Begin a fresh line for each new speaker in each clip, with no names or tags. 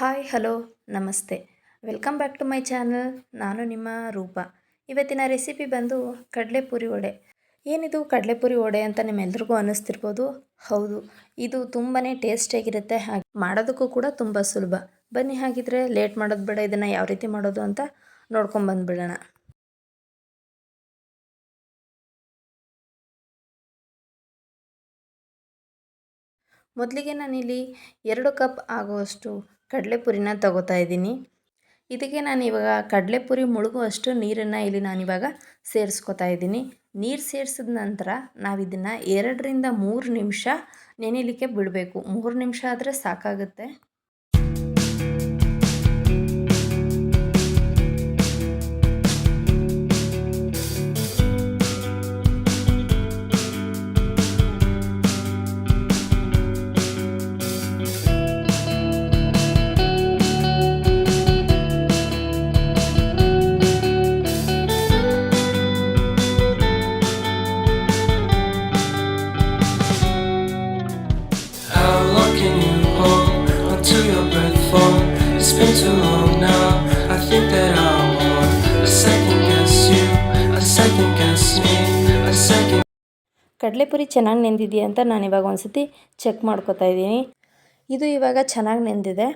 Hi, hello, ನಮಸ್ತೆ. Welcome back to my channel. ನಾನು ನಿಮ್ಮ ರೂಪ. ಇವತ್ತಿನ ರೆಸಿಪಿ ಬಂದು ಕಡಲೆಪುರಿ ವಡೆ. ಏನಿದು ಕಡಲೆಪುರಿ ವಡೆ ಅಂತ ನಿಮ್ಮೆಲ್ರಿಗೂ ಅನ್ನಿಸ್ತಿರ್ಬೋದು? ಹೌದು, ಇದು ತುಂಬಾ ಟೇಸ್ಟಿಯಾಗಿರುತ್ತೆ ಹಾಗೆ ಮಾಡೋದಕ್ಕೂ ಕೂಡ ತುಂಬ ಸುಲಭ. ಬನ್ನಿ, ಹಾಗಿದ್ರೆ ಲೇಟ್ ಮಾಡೋದು ಬೇಡ, ಇದನ್ನು ಯಾವ ರೀತಿ ಮಾಡೋದು ಅಂತ ನೋಡ್ಕೊಂಬಂದ್ಬಿಡೋಣ ಮೊದಲಿಗೆ ನಾನಿಲ್ಲಿ ಎರಡು ಕಪ್ ಆಗುವಷ್ಟು ಕಡಲೆಪುರಿನ ತಗೋತಾ ಇದ್ದೀನಿ. ಇದಕ್ಕೆ ನಾನು ಇವಾಗ ಕಡಲೆಪುರಿ ಮುಳುಗುವಷ್ಟು ನೀರನ್ನು ಇಲ್ಲಿ ನಾನಿವಾಗ ಸೇರಿಸ್ಕೊತಾ ಇದ್ದೀನಿ. ನೀರು ಸೇರಿಸಿದ ನಂತರ ನಾವು ಇದನ್ನು ಎರಡರಿಂದ ಮೂರು ನಿಮಿಷ ನೆನೆಯಲಿಕ್ಕೆ ಬಿಡಬೇಕು. ಮೂರು ನಿಮಿಷ ಆದರೆ ಸಾಕಾಗುತ್ತೆ. ಕಡಲೆಪುರಿ ಚೆನ್ನಾಗಿ ನೆಂದಿದೆಯಾ ಅಂತ ನಾನು ಇವಾಗ ಒಂದು ಸತಿ ಚೆಕ್ ಮಾಡ್ಕೊತಾ ಇದ್ದೀನಿ. ಇದು ಇವಾಗ ಚೆನ್ನಾಗಿ ನೆಂದಿದೆ.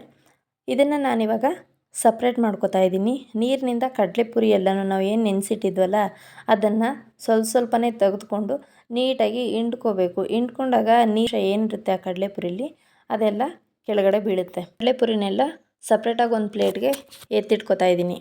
ಇದನ್ನು ನಾನಿವಾಗ ಸಪ್ರೇಟ್ ಮಾಡ್ಕೊತಾ ಇದ್ದೀನಿ. ನೀರಿನಿಂದ ಕಡಲೆಪುರಿ ಎಲ್ಲನೂ ನಾವು ಏನು ನೆನೆಸಿಟ್ಟಿದ್ವಲ್ಲ, ಅದನ್ನು ಸ್ವಲ್ಪ ಸ್ವಲ್ಪನೇ ತೆಗೆದುಕೊಂಡು ನೀಟಾಗಿ ಹಿಂಡ್ಕೋಬೇಕು. ಹಿಂಡ್ಕೊಂಡಾಗ ನೀರು ಏನಿರುತ್ತೆ ಆ ಕಡಲೆಪುರಿಲಿ, ಅದೆಲ್ಲ ಕೆಳಗಡೆ ಬೀಳುತ್ತೆ. ಕಡಲೆಪುರಿನೆಲ್ಲ ಸಪ್ರೇಟಾಗಿ ಒಂದು ಪ್ಲೇಟ್ಗೆ ಎತ್ತಿಟ್ಕೊತಾ ಇದ್ದೀನಿ.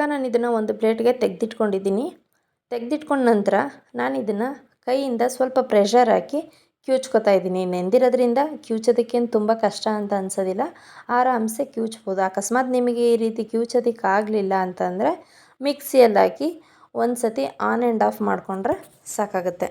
ಇವಾಗ ನಾನು ಇದನ್ನು ಒಂದು ಪ್ಲೇಟ್ಗೆ ತೆಗೆದಿಟ್ಕೊಂಡಿದ್ದೀನಿ. ತೆಗೆದಿಟ್ಕೊಂಡ ನಂತರ ನಾನು ಇದನ್ನು ಕೈಯಿಂದ ಸ್ವಲ್ಪ ಪ್ರೆಷರ್ ಹಾಕಿ ಕ್ಯೂಚ್ಕೊತಾ ಇದ್ದೀನಿ. ನೆಂದಿರೋದ್ರಿಂದ ಕ್ಯೂಚೋದಕ್ಕೇನು ತುಂಬ ಕಷ್ಟ ಅಂತ ಅನ್ಸೋದಿಲ್ಲ. ಆರಾಮ್ಸೆ ಕ್ಯೂಚ್ಬೋದು. ಅಕಸ್ಮಾತ್ ನಿಮಗೆ ಈ ರೀತಿ ಕ್ಯೂಚೋದಕ್ಕೆ ಆಗಲಿಲ್ಲ ಅಂತಂದರೆ ಮಿಕ್ಸಿಯಲ್ಲಿ ಹಾಕಿ ಒಂದು ಸತಿ ಆನ್ ಆ್ಯಂಡ್ ಆಫ್ ಮಾಡಿಕೊಂಡ್ರೆ ಸಾಕಾಗುತ್ತೆ.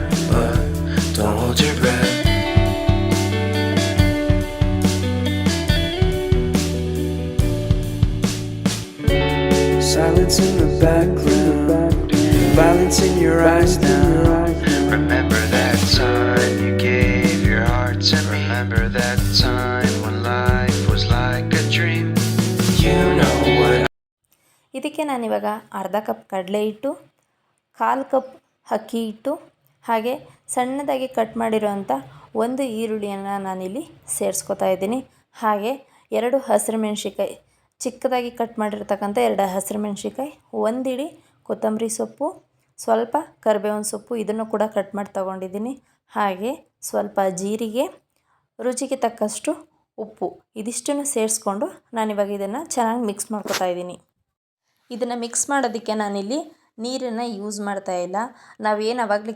violence in your eyes now.
Remember that time you gave your heart to me. Remember that time when life was like a dream.
You know what
ಇದಕ್ಕೆ ನಾನಿವಾಗ ಅರ್ಧ ಕಪ್ ಕಡಲೆ ಹಿಟ್ಟು ಕಾಲು ಕಪ್ ಅಕ್ಕಿ ಹಿಟ್ಟು ಹಾಗೆ ಸಣ್ಣದಾಗಿ ಕಟ್ ಮಾಡಿರೋವಂಥ ಒಂದು ಈರುಳ್ಳಿಯನ್ನು ನಾನಿಲ್ಲಿ ಸೇರಿಸ್ಕೊತಾ ಇದ್ದೀನಿ ಹಾಗೆ ಎರಡು ಹಸಿರು ಮೆಣಸಿಕಾಯಿ ಚಿಕ್ಕದಾಗಿ ಕಟ್ ಮಾಡಿರ್ತಕ್ಕಂಥ ಎರಡು ಹಸಿರು ಮೆಣಸಿಕಾಯಿ ಒಂದಿಡಿ ಕೊತ್ತಂಬರಿ ಸೊಪ್ಪು ಸ್ವಲ್ಪ ಕರಿಬೇವಿನ ಸೊಪ್ಪು ಇದನ್ನು ಕೂಡ ಕಟ್ ಮಾಡಿ ತಗೊಂಡಿದ್ದೀನಿ. ಹಾಗೆ ಸ್ವಲ್ಪ ಜೀರಿಗೆ, ರುಚಿಗೆ ತಕ್ಕಷ್ಟು ಉಪ್ಪು ಇದಿಷ್ಟನ್ನು ಸೇರಿಸ್ಕೊಂಡು ನಾನಿವಾಗ ಇದನ್ನು ಚೆನ್ನಾಗಿ ಮಿಕ್ಸ್ ಮಾಡ್ಕೊತಾ ಇದ್ದೀನಿ. ಇದನ್ನು ಮಿಕ್ಸ್ ಮಾಡೋದಕ್ಕೆ ನಾನಿಲ್ಲಿ ನೀರನ್ನು ಯೂಸ್ ಮಾಡ್ತಾ ಇಲ್ಲ. ನಾವೇನು ಆವಾಗಲೇ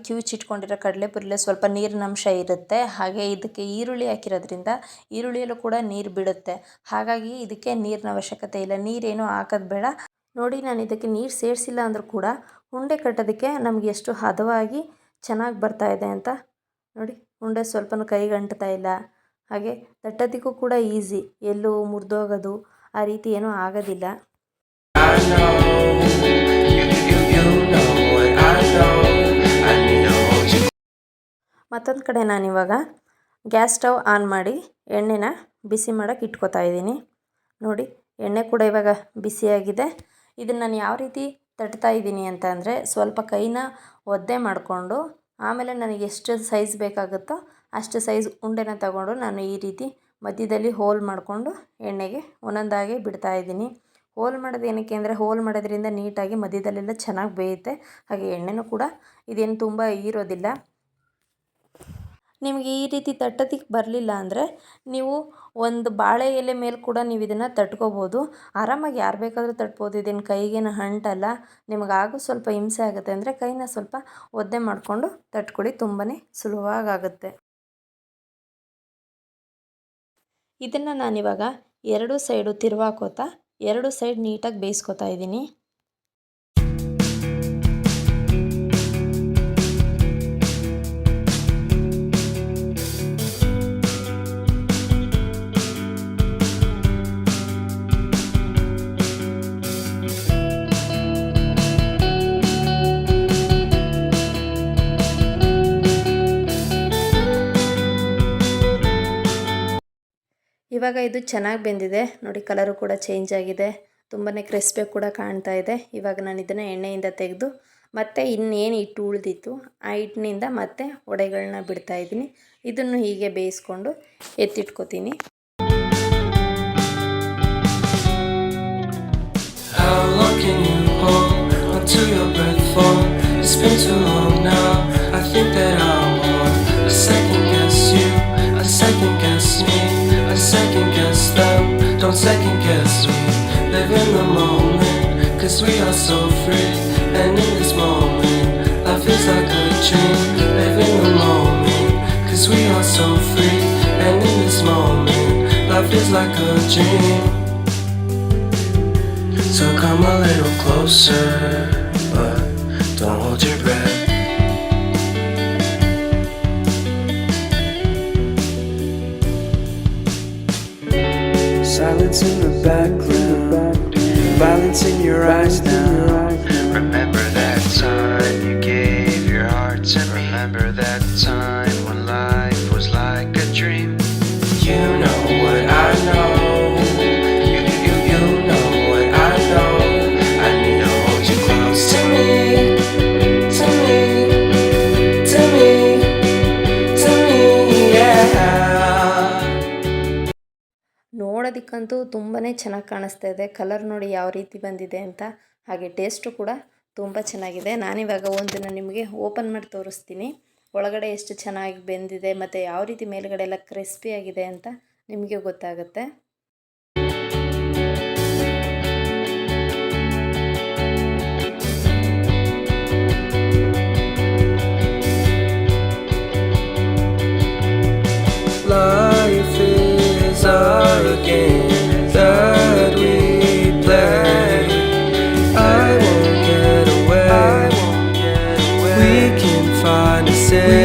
ಕಡಲೆ ಪುರಲೆ ಸ್ವಲ್ಪ ನೀರಿನ ಅಂಶ ಇರುತ್ತೆ. ಹಾಗೆ ಇದಕ್ಕೆ ಈರುಳ್ಳಿ ಹಾಕಿರೋದ್ರಿಂದ ಈರುಳ್ಳಿಯಲ್ಲೂ ಕೂಡ ನೀರು ಬಿಡುತ್ತೆ. ಹಾಗಾಗಿ ಇದಕ್ಕೆ ನೀರಿನ ಅವಶ್ಯಕತೆ ಇಲ್ಲ. ನೀರೇನು ಹಾಕೋದು ಬೇಡ. ನೋಡಿ ನಾನು ಇದಕ್ಕೆ ನೀರು ಸೇರಿಸಿಲ್ಲ ಅಂದರೂ ಕೂಡ ಉಂಡೆ ಕಟ್ಟೋದಕ್ಕೆ ನಮಗೆ ಎಷ್ಟು ಹದವಾಗಿ ಚೆನ್ನಾಗಿ ಬರ್ತಾ ಇದೆ ಅಂತ ನೋಡಿ. ಉಂಡೆ ಸ್ವಲ್ಪನೂ ಕೈಗೆ ಅಂಟ್ತಾ ಇಲ್ಲ. ಹಾಗೆ ತಟ್ಟೋದಕ್ಕೂ ಕೂಡ ಈಸಿ. ಎಲ್ಲೂ ಮುರಿದೋಗೋದು ಆ ರೀತಿ ಏನೂ ಆಗೋದಿಲ್ಲ. ಮತ್ತೊಂದು ಕಡೆ ನಾನಿವಾಗ ಗ್ಯಾಸ್ ಸ್ಟವ್ ಆನ್ ಮಾಡಿ ಎಣ್ಣೆನ ಬಿಸಿ ಮಾಡೋಕೆ ಇಟ್ಕೋತಾ ಇದ್ದೀನಿ. ನೋಡಿ, ಎಣ್ಣೆ ಕೂಡ ಇವಾಗ ಬಿಸಿಯಾಗಿದೆ. ಇದನ್ನು ನಾನು ಯಾವ ರೀತಿ ತಟ್ತಾ ಇದ್ದೀನಿ ಅಂತ ಅಂದರೆ ಸ್ವಲ್ಪ ಕೈನ ಒದ್ದೆ ಮಾಡಿಕೊಂಡು ಆಮೇಲೆ ನನಗೆ ಎಷ್ಟು ಸೈಜ್ ಬೇಕಾಗುತ್ತೋ ಅಷ್ಟು ಸೈಜ್ ಉಂಡೆನ ತಗೊಂಡು ನಾನು ಈ ರೀತಿ ಮಧ್ಯದಲ್ಲಿ ಹೋಲ್ ಮಾಡಿಕೊಂಡು ಎಣ್ಣೆಗೆ ಒಂದೊಂದಾಗಿ ಬಿಡ್ತಾ ಇದ್ದೀನಿ. ಹೋಲ್ ಮಾಡೋದು ಏನಕ್ಕೆ ಅಂದರೆ ಹೋಲ್ ಮಾಡೋದ್ರಿಂದ ನೀಟಾಗಿ ಮಧ್ಯದಲ್ಲೆಲ್ಲ ಚೆನ್ನಾಗಿ ಬೇಯುತ್ತೆ. ಹಾಗೆ ಎಣ್ಣೆನೂ ಕೂಡ ಇದೇನು ತುಂಬ ಹೀರೋದಿಲ್ಲ. ನಿಮಗೆ ಈ ರೀತಿ ತಟ್ಟೋದಕ್ಕೆ ಬರಲಿಲ್ಲ ಅಂದರೆ ನೀವು ಒಂದು ಬಾಳೆ ಎಲೆ ಮೇಲೆ ಕೂಡ ನೀವು ಇದನ್ನು ತಟ್ಕೋಬೋದು. ಆರಾಮಾಗಿ ಯಾರು ಬೇಕಾದರೂ ತಟ್ಬೋದು. ಇದನ್ನು ಕೈಗೇನು ಅಂಟಲ್ಲ ನಿಮಗಾಗೂ ಸ್ವಲ್ಪ ಹಿಂಸೆ ಆಗುತ್ತೆ ಅಂದರೆ ಕೈನ ಸ್ವಲ್ಪ ಒದ್ದೆ ಮಾಡಿಕೊಂಡು ತಟ್ಕೊಳ್ಳಿ ತುಂಬಾ ಸುಲಭವಾಗುತ್ತೆ ಇದನ್ನು ನಾನಿವಾಗ ಎರಡು ಸೈಡು ತಿರುವಾಕೋತಾ, ಎರಡು ಸೈಡ್ ನೀಟಾಗಿ ಬೇಯಿಸ್ಕೊತಾ ಇದ್ದೀನಿ. ಇವಾಗ ಇದು ಚೆನ್ನಾಗಿ ಬೆಂದಿದೆ. ನೋಡಿ ಕಲರು ಕೂಡ ಚೇಂಜ್ ಆಗಿದೆ. ತುಂಬಾ ಕ್ರಿಸ್ಪಿ ಕೂಡ ಕಾಣ್ತಾ ಇದೆ. ಇವಾಗ ನಾನು ಇದನ್ನು ಎಣ್ಣೆಯಿಂದ ತೆಗೆದು ಮತ್ತೆ ಇನ್ನೇನು ಹಿಟ್ಟು ಉಳಿದಿತ್ತು, ಆ ಹಿಟ್ಟಿನಿಂದ ಮತ್ತೆ ಒಡೆಗಳನ್ನ ಬಿಡ್ತಾ ಇದ್ದೀನಿ. ಇದನ್ನು ಹೀಗೆ ಬೇಯಿಸ್ಕೊಂಡು ಎತ್ತಿಟ್ಕೋತೀನಿ.
Your breath Don't second guess me. Live in the moment, cause we are so free. And in this moment, life is like a dream. Live in the moment, cause we are so free. And in this moment, life is like a dream. So come a little closer, but don't hold your breath. Violence in your eyes now.
Remember that
ನೋಡೋದಕ್ಕಂತೂ ತುಂಬಾ ಚೆನ್ನಾಗಿ ಕಾಣಿಸ್ತಾ ಇದೆ. Colour ನೋಡಿ ಯಾವ ರೀತಿ ಬಂದಿದೆ ಅಂತ ಹಾಗೆ ಟೇಸ್ಟು ಕೂಡ ತುಂಬ ಚೆನ್ನಾಗಿದೆ. ನಾನಿವಾಗ ಒಂದನ್ನು ನಿಮಗೆ ಓಪನ್ ಮಾಡಿ ತೋರಿಸ್ತೀನಿ. ಒಳಗಡೆ ಎಷ್ಟು ಚೆನ್ನಾಗಿ ಬೆಂದಿದೆ ಮತ್ತು ಯಾವ ರೀತಿ ಮೇಲುಗಡೆ ಎಲ್ಲ ಕ್ರಿಸ್ಪಿಯಾಗಿದೆ ಅಂತ ನಿಮಗೆ ಗೊತ್ತಾಗುತ್ತೆ. day.